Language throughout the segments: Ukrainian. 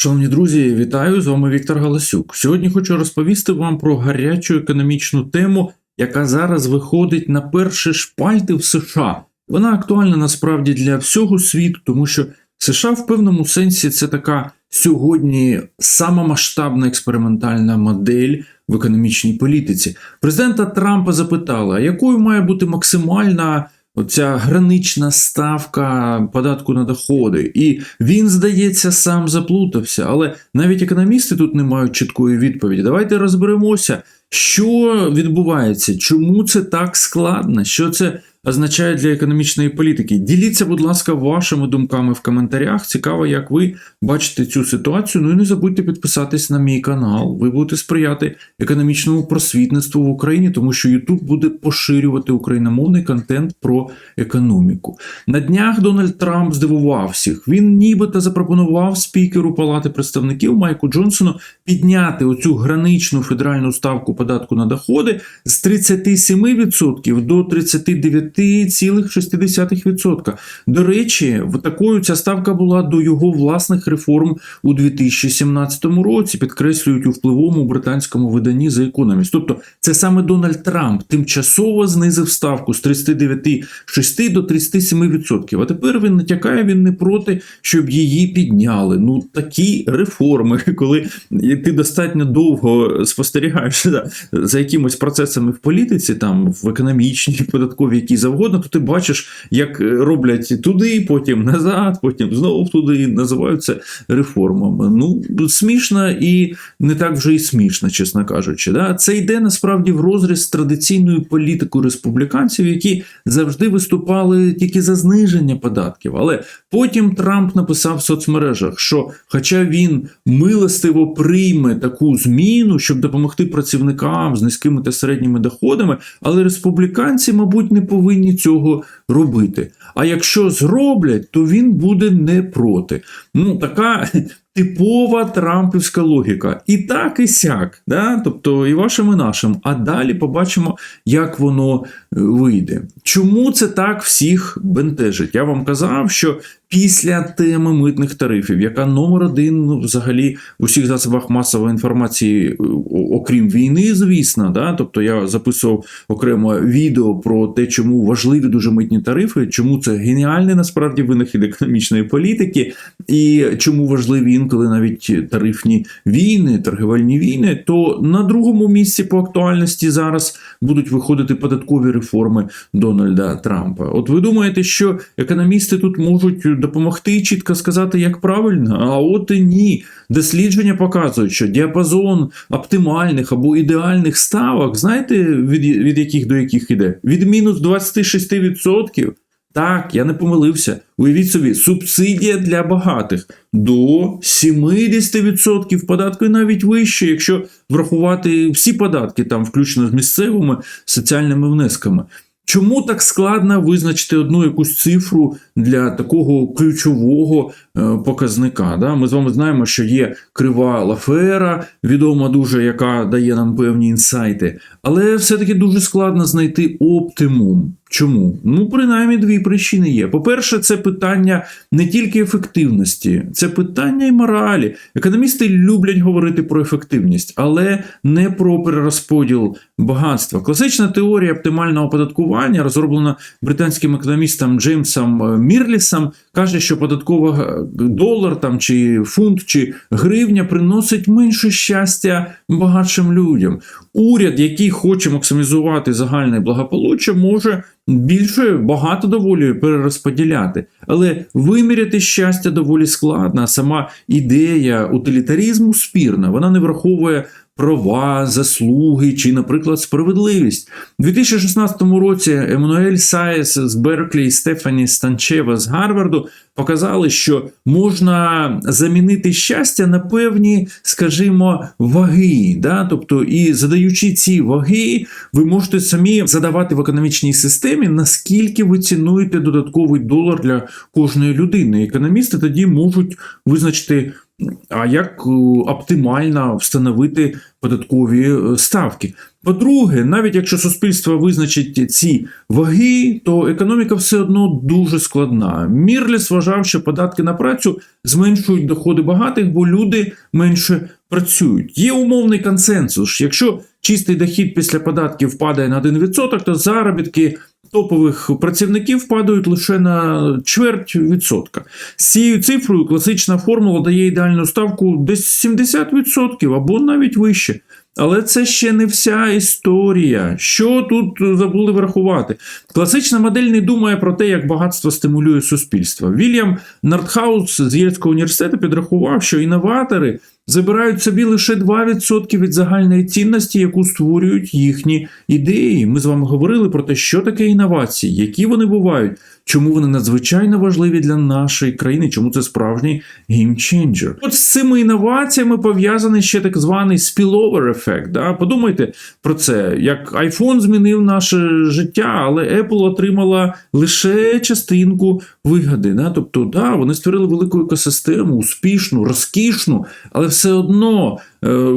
Шановні друзі, вітаю! З вами Віктор Галасюк. Сьогодні хочу розповісти вам про гарячу економічну тему, яка зараз виходить на перші шпальти в США. Вона актуальна насправді для всього світу, тому що США в певному сенсі це така сьогодні сама масштабна експериментальна модель в економічній політиці. Президента Трампа запитали, а якою має бути максимальна оця гранична ставка податку на доходи. І він, здається, сам заплутався. Але навіть економісти тут не мають чіткої відповіді. Давайте розберемося, що відбувається, чому це так складно, що це означає для економічної політики. Діліться, будь ласка, вашими думками в коментарях. Цікаво, як ви бачите цю ситуацію. Ну і не забудьте підписатись на мій канал. Ви будете сприяти економічному просвітництву в Україні, тому що YouTube буде поширювати україномовний контент про економіку. На днях Дональд Трамп здивував всіх. Він нібито запропонував спікеру Палати представників Майку Джонсону підняти оцю граничну федеральну ставку податку на доходи з 37% до 39,6%. До речі, такою ця ставка була до його власних реформ у 2017 році. Підкреслюють у впливовому британському виданні The Economist. Тобто, це саме Дональд Трамп тимчасово знизив ставку з 39,6% до 37%. А тепер він натякає, він не проти, щоб її підняли. Ну такі реформи, коли ти достатньо довго спостерігаєш за, за якимись процесами в політиці, там в економічній, податковій, які завгодно, то ти бачиш, як роблять туди, потім назад, потім знову туди, називають це реформами. Ну смішно і не так вже і смішно, чесно кажучи. Да? Це йде насправді в розріз з традиційною політикою республіканців, які завжди виступали тільки за зниження податків. Але потім Трамп написав в соцмережах, що, хоча він милостиво прийме таку зміну, щоб допомогти працівникам з низькими та середніми доходами, але республіканці, мабуть, не повинні цього робити. А якщо зроблять, то він буде не проти. Ну, така типова трампівська логіка. І так, і сяк. Да? Тобто і вашим, і нашим. А далі побачимо, як воно е, вийде. Чому це так всіх бентежить? Я вам казав, що після теми митних тарифів, яка номер один ну, взагалі в усіх засобах масової інформації, е, окрім війни, звісно, да? тобто я записував окремо відео про те, чому важливі дуже митні тарифи, чому це геніальний насправді винахід економічної політики, і чому важливі інколи навіть тарифні війни, торгівельні війни, то на другому місці по актуальності зараз будуть виходити податкові реформи Дональда Трампа. От ви думаєте, що економісти тут можуть допомогти і чітко сказати, як правильно? А от і ні. Дослідження показують, що діапазон оптимальних або ідеальних ставок, знаєте, від, від яких до яких іде? Від мінус 26%. Так, я не помилився. Уявіть собі, субсидія для багатих до 70% податку і навіть вище, якщо врахувати всі податки, там, включно з місцевими соціальними внесками. Чому так складно визначити одну якусь цифру для такого ключового показника? Да? Ми з вами знаємо, що є крива Лафера, відома дуже, яка дає нам певні інсайти, але все-таки дуже складно знайти оптимум. Чому? Ну, принаймні дві причини є. По-перше, це питання не тільки ефективності, це питання і моралі. Економісти люблять говорити про ефективність, але не про перерозподіл багатства. Класична теорія оптимального оподаткування, розроблена британським економістом Джеймсом Мірлісом, каже, що податкова долар там чи фунт чи гривня приносить менше щастя багатшим людям. Уряд, який хоче максимізувати загальне благополуччя, може більше багато доволі перерозподіляти, але виміряти щастя доволі складно. Сама ідея утилітарізму спірна, вона не враховує. Права, заслуги чи, наприклад, справедливість у 2016 році Еммануель Сайес з Берклі і Стефані Станчева з Гарварду показали, що можна замінити щастя на певні, скажімо, ваги. Да? Тобто, і задаючи ці ваги, ви можете самі задавати в економічній системі, наскільки ви цінуєте додатковий долар для кожної людини. Економісти тоді можуть визначити а як е, оптимально встановити податкові е, ставки. По-друге, навіть якщо суспільство визначить ці ваги, то економіка все одно дуже складна. Мірліс вважав, що податки на працю зменшують доходи багатих, бо люди менше працюють. Є умовний консенсус. Якщо чистий дохід після податків падає на 1%, то заробітки топових працівників падають лише на чверть відсотка. З цією цифрою класична формула дає ідеальну ставку десь 70% або навіть вище. Але це ще не вся історія. Що тут забули врахувати? Класична модель не думає про те, як багатство стимулює суспільство. Вільям Нартхаус з Єльського університету підрахував, що інноватори забирають собі лише 2% від загальної цінності, яку створюють їхні ідеї. Ми з вами говорили про те, що таке інновації, які вони бувають, чому вони надзвичайно важливі для нашої країни, чому це справжній геймченджер. От з цими інноваціями пов'язаний ще так званий spillover ефект. Да? Подумайте про це, як iPhone змінив наше життя, але Apple отримала лише частинку вигоди. Да? Тобто, да, вони створили велику екосистему, успішну, розкішну, але все одно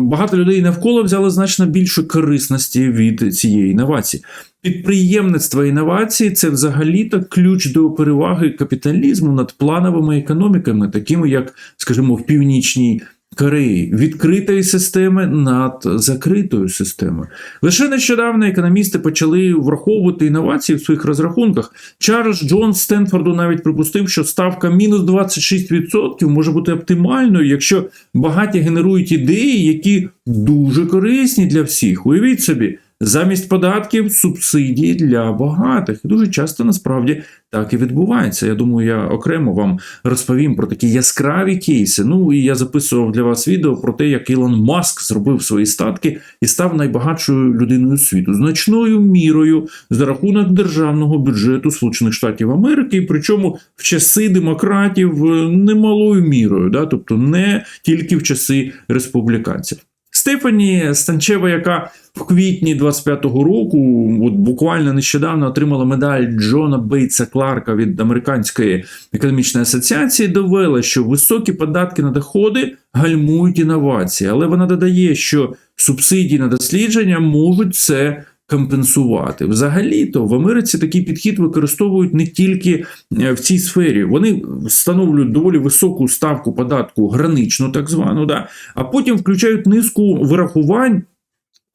багато людей навколо взяли значно більше корисності від цієї інновації. Підприємництво інновації це взагалі-то ключ до переваги капіталізму над плановими економіками, такими як, скажімо, в північній. Кореї відкритої системи над закритою системою. Лише нещодавно економісти почали враховувати інновації в своїх розрахунках. Чарльз Джон Стенфорду навіть припустив, що ставка мінус 26% може бути оптимальною, якщо багаті генерують ідеї, які дуже корисні для всіх. Уявіть собі. Замість податків субсидії для багатих. І дуже часто насправді так і відбувається. Я думаю, я окремо вам розповім про такі яскраві кейси. Ну і я записував для вас відео про те, як Ілон Маск зробив свої статки і став найбагатшою людиною світу, значною мірою за рахунок державного бюджету Сполучених Штатів Америки, причому в часи демократів е, немалою мірою, да? тобто не тільки в часи республіканців. Стефані Станчева, яка в квітні 25-го року, от буквально нещодавно отримала медаль Джона Бейтса Кларка від Американської економічної асоціації, довела, що високі податки на доходи гальмують інновації, але вона додає, що субсидії на дослідження можуть це компенсувати. Взагалі-то в Америці такий підхід використовують не тільки е, в цій сфері. Вони встановлюють доволі високу ставку податку, граничну, так звану, да, а потім включають низку вирахувань.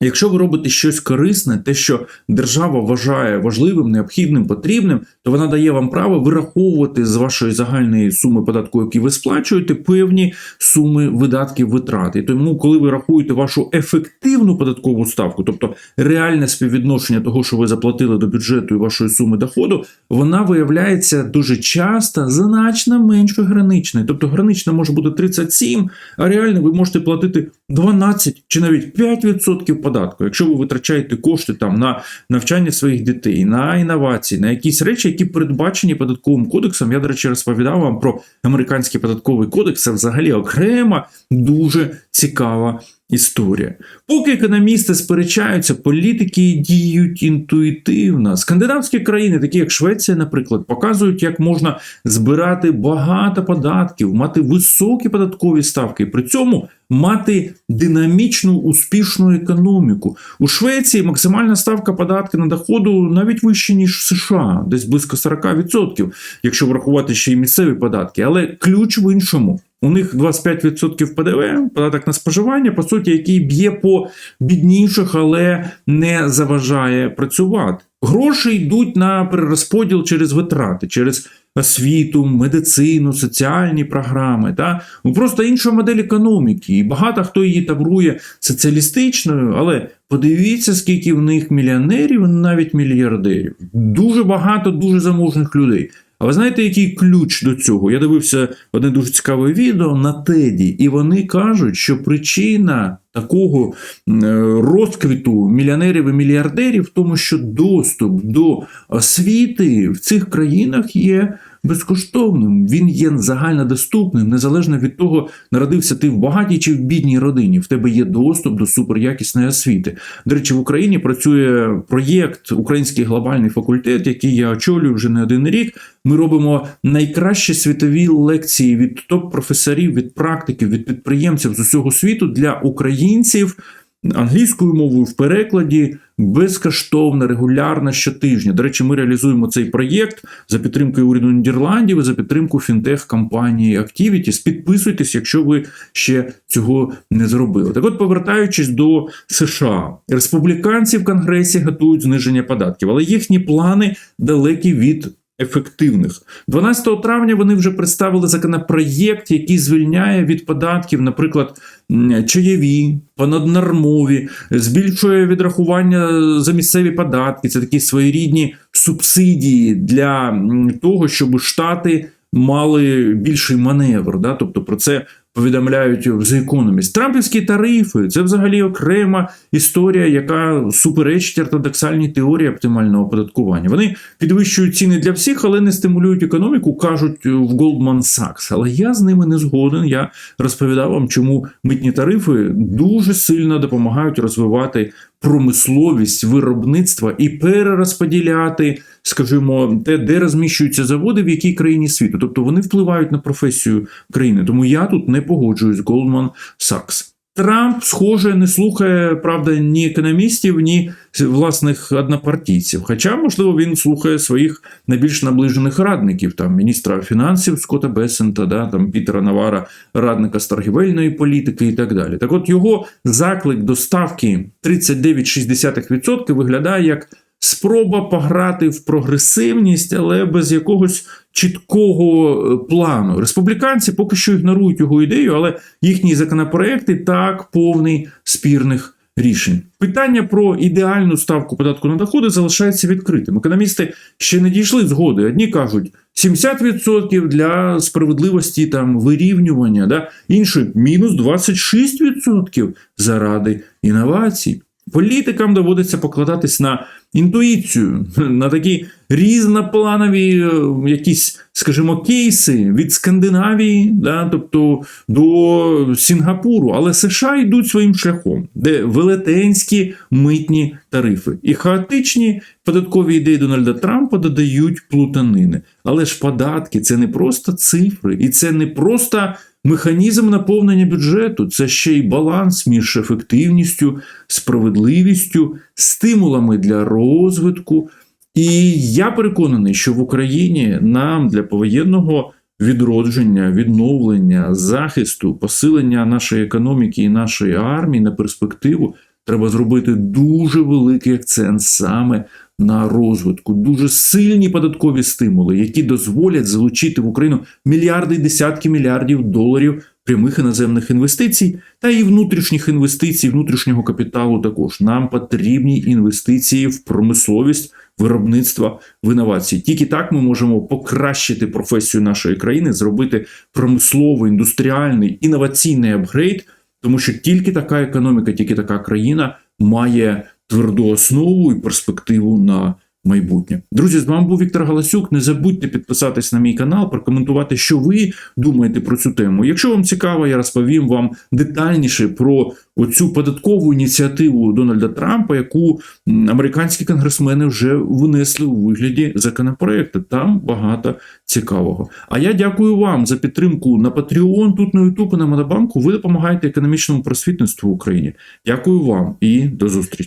Якщо ви робите щось корисне, те, що держава вважає важливим, необхідним, потрібним, то вона дає вам право вираховувати з вашої загальної суми податку, які ви сплачуєте, певні суми видатків витрат. І тому, коли ви рахуєте вашу ефективну податкову ставку, тобто реальне співвідношення того, що ви заплатили до бюджету і вашої суми доходу, вона виявляється дуже часто значно менш граничною. Тобто гранична може бути 37, а реально ви можете платити 12 чи навіть 5% податку. Якщо ви витрачаєте кошти там на навчання своїх дітей, на інновації, на якісь речі, які передбачені податковим кодексом. Я, до речі, розповідав вам про американський податковий кодекс. Це взагалі окрема дуже цікава історія. Поки економісти сперечаються, політики діють інтуїтивно. Скандинавські країни, такі як Швеція, наприклад, показують, як можна збирати багато податків, мати високі податкові ставки, при цьому мати динамічну успішну економіку. У Швеції максимальна ставка податки на доходу навіть вища, ніж в США, десь близько 40%, якщо врахувати ще й місцеві податки. Але ключ в іншому. У них 25% ПДВ, податок на споживання, по суті, який б'є по бідніших, але не заважає працювати. Гроші йдуть на перерозподіл через витрати, через освіту, медицину, соціальні програми. Та? Ну, Просто інша модель економіки. І багато хто її таврує соціалістичною, але подивіться, скільки в них мільйонерів, навіть мільярдерів. Дуже багато дуже заможних людей. А ви знаєте, який ключ до цього? Я дивився одне дуже цікаве відео на Теді, і вони кажуть, що причина такого розквіту мільйонерів і мільярдерів в тому, що доступ до освіти в цих країнах є безкоштовним. Він є загальнодоступним, незалежно від того, народився ти в багатій чи в бідній родині. В тебе є доступ до суперякісної освіти. До речі, в Україні працює проєкт Український глобальний факультет, який я очолюю вже не один рік. Ми робимо найкращі світові лекції від топ-професорів, від практиків, від підприємців з усього світу для українців англійською мовою в перекладі безкоштовно, регулярно щотижня. До речі, ми реалізуємо цей проєкт за підтримкою уряду Нідерландів і за підтримку фінтех-компанії Activities. Підписуйтесь, якщо ви ще цього не зробили. Так от, повертаючись до США, республіканці в Конгресі готують зниження податків, але їхні плани далекі від. Ефективних 12 травня вони вже представили законопроєкт, який звільняє від податків, наприклад, чаєві, понаднормові, збільшує відрахування за місцеві податки. Це такі своєрідні субсидії для того, щоб штати мали більший маневр. Да? Тобто про це повідомляють в The Economist. Трампівські тарифи це взагалі окрема історія, яка суперечить ортодоксальній теорії оптимального оподаткування. Вони підвищують ціни для всіх, але не стимулюють економіку, кажуть в Goldman Sachs. Але я з ними не згоден. Я розповідав вам, чому митні тарифи дуже сильно допомагають розвивати промисловість виробництва і перерозподіляти, скажімо, те, де розміщуються заводи, в якій країні світу. Тобто вони впливають на професію країни. Тому я тут не погоджуюсь Goldman Sachs. Трамп, схоже, не слухає правда ні економістів, ні власних однопартійців. Хоча, можливо, він слухає своїх найбільш наближених радників, там міністра фінансів Скотта Бесента, да, там Пітера Навара, радника з торгівельної політики і так далі. Так, от його заклик до ставки 39,6% виглядає як спроба пограти в прогресивність, але без якогось чіткого е, плану. Республіканці поки що ігнорують його ідею, але їхні законопроекти так повний спірних рішень. Питання про ідеальну ставку податку на доходи залишається відкритим. Економісти ще не дійшли згоди. Одні кажуть 70% для справедливості там вирівнювання, да? інші мінус 26% заради інновацій. Політикам доводиться покладатись на інтуїцію, на такі різнопланові е, якісь, скажімо, кейси від Скандинавії, да, тобто до Сінгапуру, але США йдуть своїм шляхом, де велетенські митні тарифи і хаотичні податкові ідеї Дональда Трампа додають плутанини. Але ж податки це не просто цифри, і це не просто. Механізм наповнення бюджету це ще й баланс між ефективністю, справедливістю, стимулами для розвитку. І я переконаний, що в Україні нам для повоєнного відродження, відновлення, захисту, посилення нашої економіки і нашої армії на перспективу треба зробити дуже великий акцент саме на розвитку, дуже сильні податкові стимули, які дозволять залучити в Україну мільярди і десятки мільярдів доларів прямих іноземних інвестицій та і внутрішніх інвестицій, внутрішнього капіталу. Також нам потрібні інвестиції в промисловість. Виробництва в інновації. Тільки так ми можемо покращити професію нашої країни, зробити промисловий, індустріальний, інноваційний апгрейд, тому що тільки така економіка, тільки така країна має тверду основу і перспективу на майбутнє. Друзі, з вами був Віктор Галасюк. Не забудьте підписатись на мій канал, прокоментувати, що ви думаєте про цю тему. Якщо вам цікаво, я розповім вам детальніше про оцю податкову ініціативу Дональда Трампа, яку американські конгресмени вже внесли у вигляді законопроекту. Там багато цікавого. А я дякую вам за підтримку на Patreon, тут на YouTube на Монобанку. Ви допомагаєте економічному просвітництву в Україні. Дякую вам і до зустрічі.